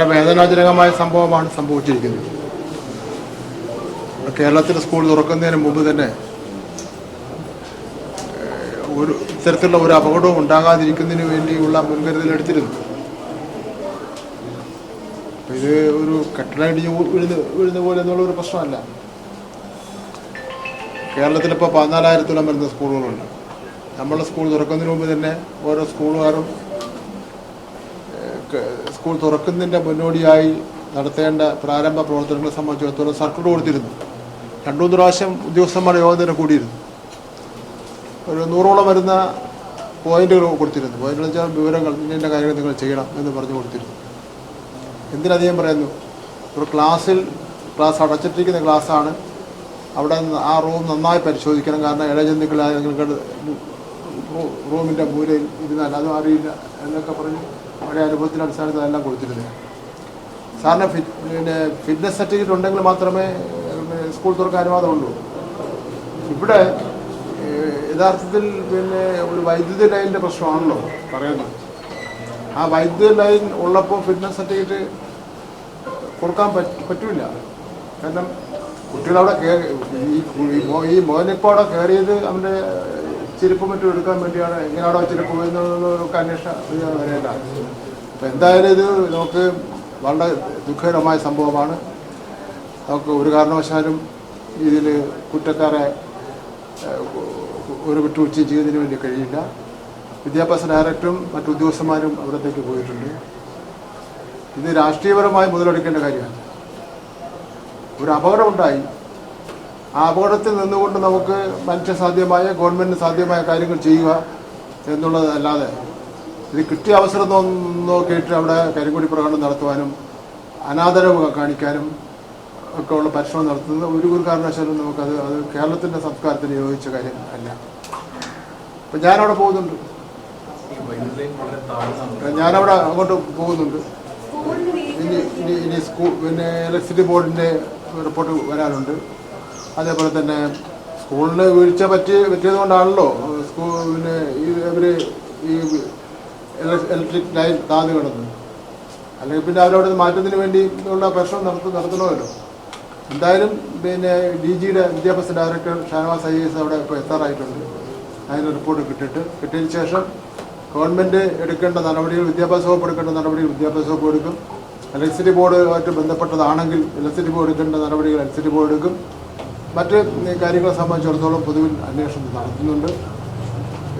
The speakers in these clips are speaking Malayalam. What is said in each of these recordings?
വളരെ വേദനാജനകമായ സംഭവമാണ് സംഭവിച്ചിരിക്കുന്നത്. കേരളത്തിലെ സ്കൂൾ തുറക്കുന്നതിന് മുമ്പ് തന്നെ ഒരു ഇത്തരത്തിലുള്ള ഒരു അപകടവും ഉണ്ടാകാതിരിക്കുന്നതിന് വേണ്ടിയുള്ള മുൻകരുതൽ എടുത്തിരുന്നു. ഇത് ഒരു കെട്ടിടം വീഴുന്ന വീഴുന്ന പോലെ എന്നുള്ള ഒരു പ്രശ്നമല്ല. കേരളത്തിലിപ്പോൾ പതിനാലായിരത്തോളം വരുന്ന സ്കൂളുകളുണ്ട്. നമ്മളെ സ്കൂൾ തുറക്കുന്നതിന് മുമ്പ് തന്നെ ഓരോ സ്കൂളുകാരും സ്കൂൾ തുറക്കുന്നതിന്റെ മുന്നോടിയായി നടത്തേണ്ട പ്രാരംഭ പ്രവർത്തനങ്ങളെ സംബന്ധിച്ചിടത്തോളം സർക്കിൾ കൊടുത്തിരുന്നു. രണ്ടു മൂന്ന് പ്രാവശ്യം ഉദ്യോഗസ്ഥന്മാരുടെ യോഗം തന്നെ കൂടിയിരുന്നു. ഒരു നൂറോളം വരുന്ന പോയിന്റുകൾ കൊടുത്തിരുന്നു. പോയിന്റുകൾ വെച്ചാൽ വിവരങ്ങൾ ഇന്ന കാര്യങ്ങൾ നിങ്ങൾ ചെയ്യണം എന്ന് പറഞ്ഞു കൊടുത്തിരുന്നു. എന്തിനധികം പറയുന്നു? ഒരു ക്ലാസ്സിൽ ക്ലാസ് അടച്ചിട്ടിരിക്കുന്ന ക്ലാസ്സാണ്. അവിടെ ആ റൂം നന്നായി പരിശോധിക്കണം. കാരണം ഇടജന്തുക്കളായ നിങ്ങൾക്ക് റൂമിന്റെ മൂലയിൽ ഇരുന്നാൽ അതും അറിയില്ല എന്നൊക്കെ പറഞ്ഞ് അവിടെ അനുഭവത്തിന്റെ അടിസ്ഥാനത്തിൽ അതെല്ലാം കൊടുത്തിരുന്നത് സാറിന് ഫിറ്റ് പിന്നെ ഫിറ്റ്നസ് സർട്ടിഫിക്കറ്റ് ഉണ്ടെങ്കിൽ മാത്രമേ സ്കൂൾ തുറക്കാൻ അനുവാദമുള്ളൂ. ഇവിടെ യഥാർത്ഥത്തിൽ പിന്നെ ഒരു വൈദ്യുതി ലൈനിന്റെ പ്രശ്നമാണല്ലോ. പറയുന്നത് ആ വൈദ്യുതി ലൈൻ ഉള്ളപ്പോൾ ഫിറ്റ്നസ് സർട്ടിഫിക്കറ്റ് കൊടുക്കാൻ പറ്റില്ല പറ്റൂല. കാരണം കുട്ടികളവിടെ കയറി ഈ ഈ മോ- ഈ മോനിപ്പോൾ അവിടെ കയറിയത് അവന്റെ ചെരുപ്പ് മറ്റും എടുക്കാൻ വേണ്ടിയാണ് എങ്ങനെ അവിടെ ചെരുപ്പ് പോയെന്നുള്ളതൊക്കെ അന്വേഷണം വരേണ്ട. അപ്പം എന്തായാലും ഇത് നമുക്ക് വളരെ ദുഃഖകരമായ സംഭവമാണ്. നമുക്ക് ഒരു കാരണവശാലും ഇതിൽ കുറ്റക്കാരെ ഒരു വിട്ടുവീഴ്ചയും ചെയ്യുന്നതിന് വേണ്ടി കഴിയില്ല. വിദ്യാഭ്യാസ ഡയറക്ടറും മറ്റു ഉദ്യോഗസ്ഥന്മാരും അവിടത്തേക്ക് പോയിട്ടുണ്ട്. ഇത് രാഷ്ട്രീയപരമായി മുതലെടുക്കേണ്ട കാര്യമാണ്. ഒരു അപകടമുണ്ടായി. ആ അപകടത്തിൽ നിന്നുകൊണ്ട് നമുക്ക് മനുഷ്യ സാധ്യമായ ഗവൺമെന്റിന് സാധ്യമായ കാര്യങ്ങൾ ചെയ്യുക എന്നുള്ളതല്ലാതെ ഇത് കിട്ടിയ അവസരം നോക്കിയിട്ട് അവിടെ കരിങ്കൊടി പ്രകടനം നടത്തുവാനും അനാദരവ് കാണിക്കാനും ഒക്കെ ഉള്ള പരിശ്രമം നടത്തുന്നത് ഒരു ഒരു കാരണവശാലും നമുക്കത് അത് കേരളത്തിന്റെ സംസ്കാരത്തിന് യോജിച്ച കാര്യം അല്ല. അപ്പം ഞാനവിടെ പോകുന്നുണ്ട്. ഞാനവിടെ അങ്ങോട്ട് പോകുന്നുണ്ട്. ഇനി ഇനി ഇനി സ്കൂൾ പിന്നെ ഇലക്ട്രിസിറ്റി ബോർഡിന്റെ റിപ്പോർട്ട് വരാനുണ്ട്. അതേപോലെ തന്നെ സ്കൂളിന് വീഴ്ച പറ്റി പറ്റിയത് കൊണ്ടാണല്ലോ ഈ ഇവർ ഈ ഇലക്ട്രിക് ലൈൻ താഴ്ന്നു കിടന്നത്. അല്ലെങ്കിൽ പിന്നെ അവരവിടെ മാറ്റത്തിന് വേണ്ടി ഉള്ള പ്രശ്നം നമുക്ക് നടത്തണമല്ലോ. എന്തായാലും പിന്നെ ഡി ജിയുടെ വിദ്യാഭ്യാസ ഡയറക്ടർ ഷാനവാസ് ഐ എസ് അവിടെ ഇപ്പോൾ എത്താറായിട്ടുണ്ട്. അതിന് റിപ്പോർട്ട് കിട്ടിയിട്ട് കിട്ടിയതിന് ശേഷം ഗവൺമെന്റ് എടുക്കേണ്ട നടപടികൾ വിദ്യാഭ്യാസ വകുപ്പ് എടുക്കേണ്ട നടപടികൾ വിദ്യാഭ്യാസ വകുപ്പ് എടുക്കും. ഇലക്ട്രിസിറ്റി ബോർഡുമായിട്ട് ബന്ധപ്പെട്ടതാണെങ്കിൽ ഇലക്ട്രിസിറ്റി ബോർഡ് എടുക്കേണ്ട നടപടികൾ ഇലക്ട്രിസിറ്റി ബോർഡ് എടുക്കും. മറ്റ് കാര്യങ്ങളെ സംബന്ധിച്ചിടത്തോളം പൊതുവിൽ അന്വേഷണം നടത്തുന്നുണ്ട്.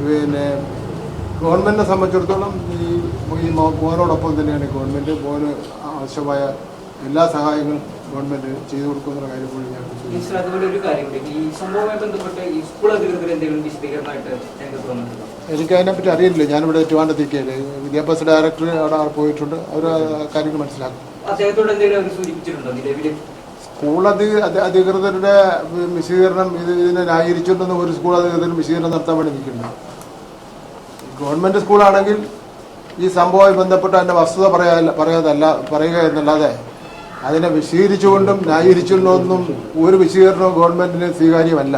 പിന്നെ ഗവൺമെന്റിനെ സംബന്ധിച്ചിടത്തോളം ഈ ഈ മോനോടൊപ്പം തന്നെയാണ് ഗവൺമെന്റ് മോന് ആവശ്യമായ എല്ലാ സഹായങ്ങളും ഗവൺമെന്റ് ചെയ്തു കൊടുക്കുന്ന കാര്യം കൂടി ഞാൻ എനിക്കതിനെ പറ്റി അതുപോലെ ഒരു കാര്യം ഈ സംഭവവുമായി ബന്ധപ്പെട്ട് ഈ സ്കൂൾ അധികൃതർ എന്തെങ്കിലും വിശദീകരണമായിട്ട് രംഗത്ത് വന്നിട്ടുണ്ടോ? എനിക്ക് അതിനെപ്പറ്റി അറിയില്ല. ഞാനിവിടെ ട്രിവാൻഡത്തേക്കല്ലേ വിദ്യാഭ്യാസ ഡയറക്ടർ അവിടെ പോയിട്ടുണ്ട്. അവർ കാര്യങ്ങൾ മനസ്സിലാക്കും. അദ്ദേഹത്തോട് എന്തെങ്കിലും അവർ സൂചിപ്പിച്ചിട്ടുണ്ടോ നിലവിൽ സ്കൂൾ അധി അധി- അധികൃതരുടെ വിശദീകരണം ഇത് ഇതിനെ ന്യായീകരിച്ചുകൊണ്ടൊന്നും ഒരു സ്കൂൾ അധികൃതരും വിശദീകരണം നടത്താൻ വേണ്ടി നിൽക്കുന്നുണ്ട്. ഗവൺമെന്റ് സ്കൂളാണെങ്കിൽ ഈ സംഭവവുമായി ബന്ധപ്പെട്ട് അതിന്റെ വസ്തുത പറയാ പറയാതല്ല പറയുക എന്നല്ലാതെ അതിനെ വിശദീകരിച്ചുകൊണ്ടും ന്യായീകരിച്ചുകൊണ്ടൊന്നും ഒരു വിശദീകരണവും ഗവൺമെന്റിന് സ്വീകാര്യമല്ല.